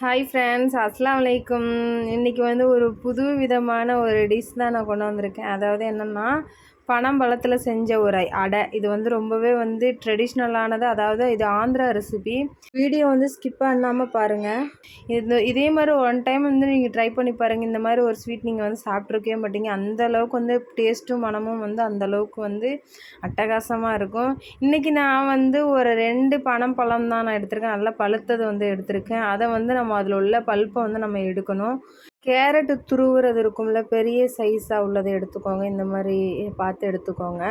Hi friends அஸ்லாம் வலைக்கும் இன்றைக்கி வந்து ஒரு புது விதமான ஒரு டிஷ் தான் நான் கொண்டு வந்திருக்கேன். அதாவது என்னென்னா பனம் பழத்தில் செஞ்ச ஒரு அடை. இது வந்து ரொம்பவே வந்து ட்ரெடிஷ்னலானது அதாவது இது ஆந்திரா ரெசிபி வீடியோ வந்து ஸ்கிப் பண்ணாமல் பாருங்கள் இது இதே மாதிரி ஒன் டைம் வந்து நீங்கள் ட்ரை பண்ணி பாருங்கள் இந்த மாதிரி ஒரு ஸ்வீட் நீங்கள் வந்து சாப்பிட்ருக்கவே மாட்டீங்க. அந்த அளவுக்கு வந்து டேஸ்ட்டும் மனமும் வந்து அந்த அளவுக்கு வந்து அட்டகாசமாக இருக்கும். இன்றைக்கி நான் வந்து ஒரு ரெண்டு பனம் பழம் தான் நான் எடுத்திருக்கேன். நல்லா பழுத்தது வந்து எடுத்திருக்கேன். அதை வந்து நம்ம அதில் உள்ள பல்ப்பை வந்து நம்ம எடுக்கணும். கேரட்டு துருவுறது இருக்கும்ல பெரிய சைஸாக உள்ளதை எடுத்துக்கோங்க. இந்த மாதிரி பார்த்து எடுத்துக்கோங்க.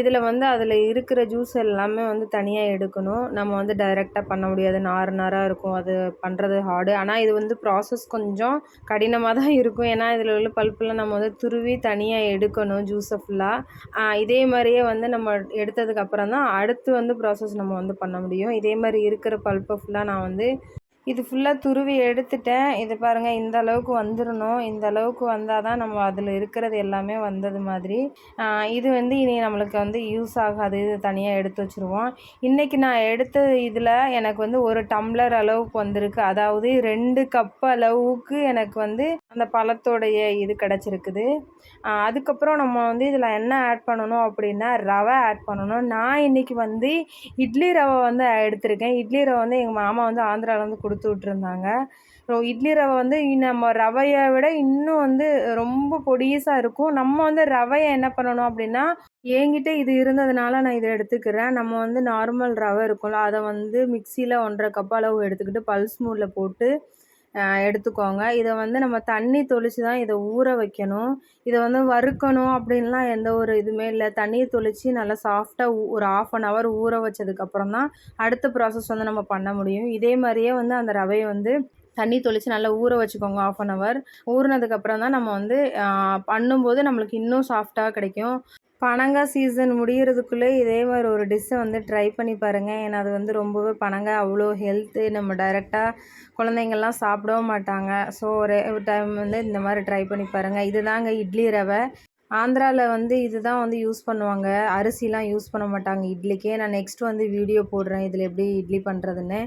இதில் வந்து அதில் இருக்கிற ஜூஸ் எல்லாமே வந்து தனியாக எடுக்கணும். நம்ம வந்து டைரெக்டாக பண்ண முடியாது. நார் நாராக இருக்கும். அது பண்ணுறது ஹார்டு ஆனால் இது வந்து ப்ராசஸ் கொஞ்சம் கடினமாக தான் இருக்கும். ஏன்னா இதில் உள்ள பல்ப்பெல்லாம் நம்ம வந்து துருவி தனியாக எடுக்கணும் ஜூஸை ஃபுல்லாக இதே மாதிரியே வந்து நம்ம எடுத்ததுக்கப்புறம் தான் அடுத்து வந்து ப்ராசஸ் நம்ம வந்து பண்ண முடியும். இதே மாதிரி இருக்கிற பல்ப்பை ஃபுல்லாக நான் வந்து இது ஃபுல்லாக துருவி எடுத்துட்டேன். இது பாருங்கள் இந்த அளவுக்கு வந்துடணும் இந்த அளவுக்கு வந்தால் தான் நம்ம அதில் இருக்கிறது எல்லாமே வந்தது மாதிரி. இது வந்து இனி நம்மளுக்கு வந்து யூஸ் ஆகாது. இது தனியாக எடுத்து வச்சுருவோம். இன்றைக்கி நான் எடுத்த இதில் எனக்கு வந்து ஒரு டம்ளர் அளவுக்கு வந்திருக்கு. அதாவது ரெண்டு கப் அளவுக்கு எனக்கு வந்து அந்த பழத்தோடைய இது கிடச்சிருக்குது. அதுக்கப்புறம் நம்ம வந்து இதில் என்ன ஆட் பண்ணணும் அப்படின்னா ரவை ஆட் பண்ணணும். நான் இன்றைக்கி வந்து இட்லி ரவை வந்து எடுத்திருக்கேன். இட்லி ரவை வந்து எங்கள் மாமா வந்து ஆந்திராவிலேருந்து கொடு கொடுத்து விட்ருந்தாங்க இட்லி ரவை வந்து நம்ம ரவையை விட இன்னும் வந்து ரொம்ப பொடியஸாக இருக்கும். நம்ம வந்து ரவையை என்ன பண்ணணும் அப்படின்னா என்கிட்ட இது இருந்ததுனால நான் இதை எடுத்துக்கிறேன். நம்ம வந்து நார்மல் ரவை இருக்கும்ல அதை வந்து மிக்சியில் ஒன்றரை கப் அளவு எடுத்துக்கிட்டு பல்ஸ் மூடில் போட்டு எடுத்துக்கோங்க. இதை வந்து நம்ம தண்ணி தொளிச்சு தான் இதை ஊற வைக்கணும். இதை வந்து வறுக்கணும் அப்படின்லாம் எந்த ஒரு இதுவுமே இல்லை. தண்ணியை தொளிச்சு நல்லா சாஃப்டாக ஒரு ஆஃப் அன் ஹவர் ஊற வச்சதுக்கப்புறம் தான் அடுத்த ப்ராசஸ் வந்து நம்ம பண்ண முடியும். இதே மாதிரியே வந்து அந்த ரவையை வந்து தண்ணி தொளித்து நல்லா ஊற வச்சுக்கோங்க ஆஃப் அன் ஹவர் ஊறினதுக்கப்புறம் தான் நம்ம வந்து பண்ணும்போது நம்மளுக்கு இன்னும் சாஃப்டாக கிடைக்கும். பனங்காய் சீசன் முடிகிறதுக்குள்ளே இதே மாதிரி ஒரு டிஷ்ஷை வந்து ட்ரை பண்ணி பாருங்கள் ஏன்னா அது வந்து ரொம்பவே பனங்காய் அவ்வளோ ஹெல்த்து நம்ம டைரெக்டாக குழந்தைங்கள்லாம் சாப்பிடவும் மாட்டாங்க. ஸோ ஒரு டைம் வந்து இந்த மாதிரி ட்ரை பண்ணி பாருங்கள் இது தாங்க இட்லி ரவை. ஆந்திராவில் வந்து இது தான் வந்து யூஸ் பண்ணுவாங்க. அரிசிலாம் யூஸ் பண்ண மாட்டாங்க. இட்லிக்கே நான் நெக்ஸ்ட் வந்து வீடியோ போடுறேன். இதில் எப்படி இட்லி பண்ணுறதுன்னு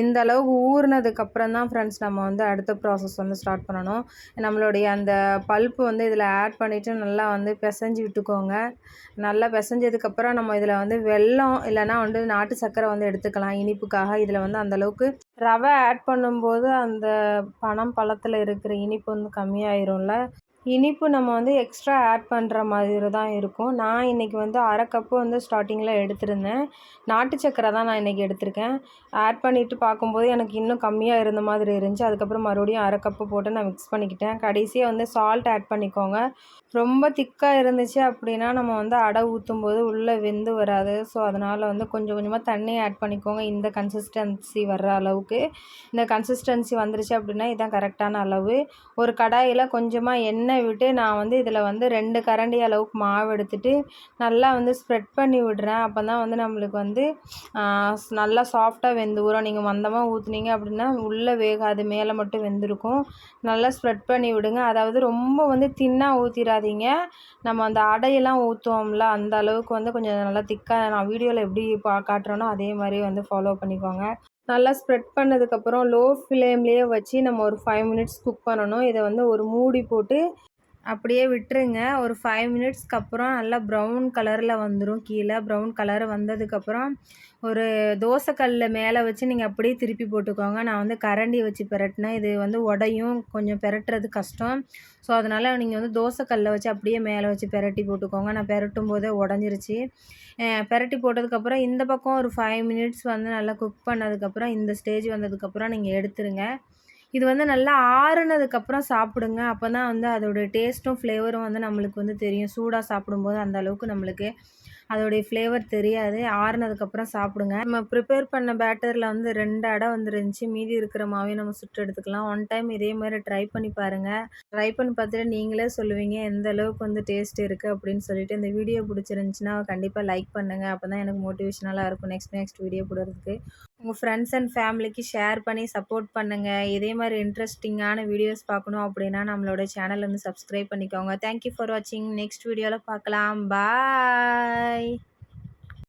இந்த அளவுக்கு ஊறினதுக்கப்புறம் தான் ஃப்ரெண்ட்ஸ் நம்ம வந்து அடுத்த ப்ராசஸ் வந்து ஸ்டார்ட் பண்ணணும். நம்மளுடைய அந்த பல்ப்பு வந்து இதில் ஆட் பண்ணிவிட்டு நல்லா வந்து பிசைஞ்சு விட்டுக்கோங்க. நல்லா பிசைஞ்சதுக்கப்புறம் நம்ம இதில் வந்து வெல்லம் இல்லைனா வந்து நாட்டு சர்க்கரை வந்து எடுத்துக்கலாம். இனிப்புக்காக இதில் வந்து அந்தளவுக்கு ரவை ஆட் பண்ணும்போது அந்த பனம் பழத்தில் இருக்கிற இனிப்பு வந்து கம்மியாயிரும்ல. இனிப்பு நம்ம வந்து எக்ஸ்ட்ரா ஆட் பண்ணுற மாதிரி தான் இருக்கும். நான் இன்றைக்கி வந்து அரை கப்பு வந்து ஸ்டார்டிங்கில் எடுத்திருந்தேன். நாட்டு சக்கரை தான் நான் இன்றைக்கி எடுத்திருக்கேன். ஆட் பண்ணிவிட்டு பார்க்கும்போது எனக்கு இன்னும் கம்மியாக இருந்த மாதிரி இருந்துச்சு. அதுக்கப்புறம் மறுபடியும் அரை கப்பு போட்டு நான் மிக்ஸ் பண்ணிக்கிட்டேன். கடைசியாக வந்து சால்ட் ஆட் பண்ணிக்கோங்க. ரொம்ப திக்காக இருந்துச்சு அப்படின்னா நம்ம வந்து அடை ஊற்றும் போது உள்ளே வெந்து வராது. ஸோ அதனால் வந்து கொஞ்சம் கொஞ்சமாக தண்ணி ஆட் பண்ணிக்கோங்க. இந்த கன்சிஸ்டன்சி வர்ற அளவுக்கு. இந்த கன்சிஸ்டன்சி வந்துருச்சு அப்படின்னா இதுதான் கரெக்டான அளவு. ஒரு கடாயில் கொஞ்சமாக எண்ணெய் எண்ணெய் விட்டு நான் வந்து இதில் வந்து ரெண்டு கரண்டி அளவுக்கு மாவு எடுத்துட்டு நல்லா வந்து ஸ்ப்ரெட் பண்ணி விடுறேன். அப்போ தான் வந்து நம்மளுக்கு வந்து நல்லா சாஃப்டாக வெந்து வரும் நீங்கள் மந்தமாக ஊற்றுனீங்க அப்படின்னா உள்ளே வேகாது மேலே மட்டும் வெந்திருக்கும். நல்லா ஸ்ப்ரெட் பண்ணி விடுங்க. அதாவது ரொம்ப வந்து தின்னாக ஊற்றிடாதீங்க நம்ம அந்த அடையெல்லாம் ஊற்றுவோம்ல அந்த அளவுக்கு வந்து கொஞ்சம் நல்லா திக்காக நான் வீடியோவில் எப்படி பா காட்டுறேனோ அதே மாதிரி வந்து ஃபாலோ பண்ணிக்கோங்க. நல்லா ஸ்ப்ரெட் பண்ணதுக்கப்புறம் லோ ஃப்ளேம்லேயே வச்சு நம்ம ஒரு ஃபைவ் மினிட்ஸ் குக் பண்ணணும். இதை வந்து ஒரு மூடி போட்டு அப்படியே விட்டுருங்க. ஒரு ஃபைவ் மினிட்ஸ்க்கு அப்புறம் நல்லா ப்ரௌன் கலரில் வந்துடும் கீழே. ப்ரௌன் கலர் வந்ததுக்கப்புறம் ஒரு தோசைக்கல்லில் மேலே வச்சு நீங்கள் அப்படியே திருப்பி போட்டுக்கோங்க. நான் வந்து கரண்டி வச்சு பெரட்டினேன் இது வந்து உடையும் கொஞ்சம் பெரட்டுறது கஷ்டம். ஸோ அதனால் நீங்கள் வந்து தோசைக்கல்லில் வச்சு அப்படியே மேலே வச்சு பெரட்டி போட்டுக்கோங்க. நான் பெரட்டும் போதே உடஞ்சிருச்சு. பெரட்டி போட்டதுக்கப்புறம் இந்த பக்கம் ஒரு ஃபைவ் மினிட்ஸ் வந்து நல்லா குக் பண்ணதுக்கப்புறம் இந்த ஸ்டேஜ் வந்ததுக்கப்புறம் நீங்கள் எடுத்துருங்க. இது வந்து நல்லா ஆறுனதுக்கப்புறம் சாப்பிடுங்க. அப்போ தான் வந்து அதோடய டேஸ்ட்டும் ஃப்ளேவரும் வந்து நம்மளுக்கு வந்து தெரியும். சூடாக சாப்பிடும்போது அந்த அளவுக்கு நம்மளுக்கு அதோடைய ஃப்ளேவர் தெரியாது. ஆறுனதுக்கப்புறம் சாப்பிடுங்க. நம்ம ப்ரிப்பேர் பண்ண பேட்டரில் வந்து ரெண்டு அடை வந்துருந்துச்சு. மீதி இருக்கிற மாவையும் நம்ம சுட்டு எடுத்துக்கலாம். ஒன் டைம் இதே மாதிரி ட்ரை பண்ணி பாருங்கள் ட்ரை பண்ணி பார்த்துட்டு நீங்களே சொல்லுவீங்க எந்த அளவுக்கு வந்து டேஸ்ட் இருக்குது அப்படின்னு சொல்லிட்டு இந்த வீடியோ பிடிச்சிருந்துச்சின்னா கண்டிப்பாக லைக் பண்ணுங்கள் அப்போ தான் எனக்கு மோட்டிவேஷனலாக இருக்கும். நெக்ஸ்ட் நெக்ஸ்ட் வீடியோ போடுறதுக்கு. உங்கள் ஃப்ரெண்ட்ஸ் அண்ட் ஃபேமிலிக்கு ஷேர் பண்ணி சப்போர்ட் பண்ணுங்கள் இதே மாதிரி இன்ட்ரெஸ்டிங்கான வீடியோஸ் பார்க்கணும் அப்படின்னா நம்மளோட சேனல் வந்து சப்ஸ்கிரைப் பண்ணிக்கோங்க. தேங்க்யூ ஃபார் வாட்சிங் நெக்ஸ்ட் வீடியோவில் பார்க்கலாம். பாய்